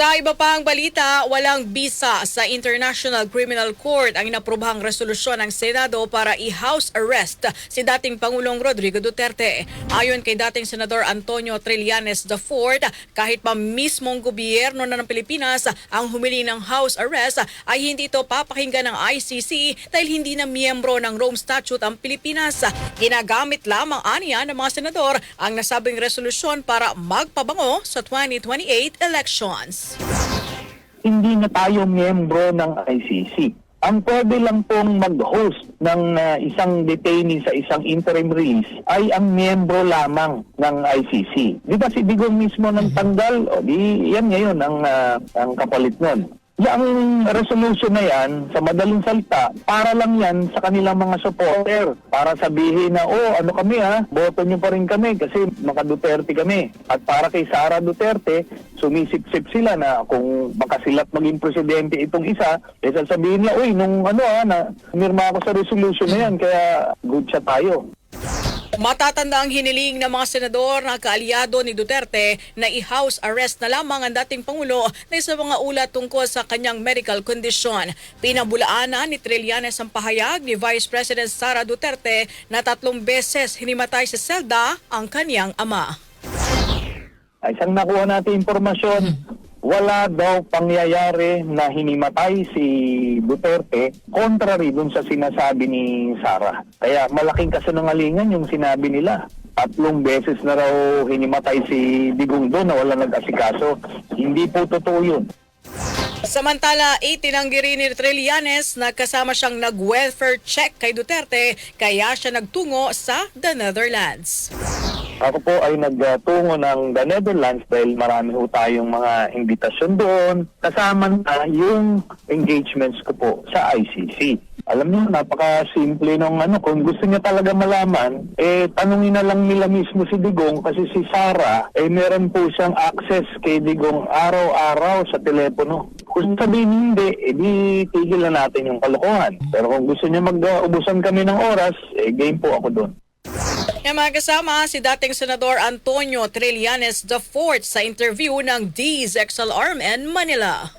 Sa iba pang balita, walang bisa sa International Criminal Court ang inaprobahang resolusyon ng Senado para i-house arrest si dating Pangulong Rodrigo Duterte. Ayon kay dating Senador Antonio Trillanes IV, kahit pa mismong gobyerno na ng Pilipinas ang humili ng house arrest, ay hindi ito papakinggan ng ICC dahil hindi na miyembro ng Rome Statute ang Pilipinas. Ginagamit lamang aniya ng mga senador ang nasabing resolusyon para magpabango sa 2028 elections. Hindi na tayo miyembro ng ICC. Ang pwede lang pong mag-host ng ah, isang detainee sa isang interim release ay ang miyembro lamang ng ICC. Di ba si Digong mismo ng tanggal? O di yan ngayon ang, ah, ang kapalit nun. Yung resolution na yan, sa madaling salita, para lang yan sa kanilang mga supporter. Para sabihin na, oh, ano kami ha, boto nyo pa rin kami kasi maka Duterte kami. At para kay Sara Duterte, sumisip-sip sila na kung makasilat maging presidente itong isa, eh sasabihin na, uy, nung ano ha, na mirma ako sa resolution na yan, kaya good siya tayo. Matatanda ang hiniling ng mga senador na kaalyado ni Duterte na i-house arrest na lamang ang dating Pangulo na sa mga ulat tungkol sa kanyang medical condition. Pinabulaanan ni Trillanes ang pahayag ni Vice President Sara Duterte na tatlong beses hinimatay sa selda ang kanyang ama. Ay, isang nakuha natin impormasyon, wala daw pangyayari na hinimatay si Duterte contrary dun sa sinasabi ni Sara. Kaya malaking kasinungalingan yung sinabi nila. Tatlong beses na raw hinimatay si Digong doon na wala nag-asikaso. Hindi po totoo yun. Samantala, itinanggi rin ni Trillanes na kasama siyang nag-welfare check kay Duterte kaya siya nagtungo sa the Netherlands. Ako po ay nagtungo ng the Netherlands dahil marami ho tayong mga imbitasyon doon. Kasama na yung engagements ko po sa ICC. Alam niyo, napaka-simple nung ano, kung gusto niya talaga malaman, eh, tanungin na lang nila mismo si Digong kasi si Sara, eh, meron po siyang access kay Digong araw-araw sa telepono. Kung sabihin hindi, eh, di tigil na natin yung kalokohan. Pero kung gusto niya mag-ubusan kami ng oras, eh, game po ako doon. Yung mga kasama si dating Senador Antonio Trillanes IV sa interview ng DZXL Arm in Manila.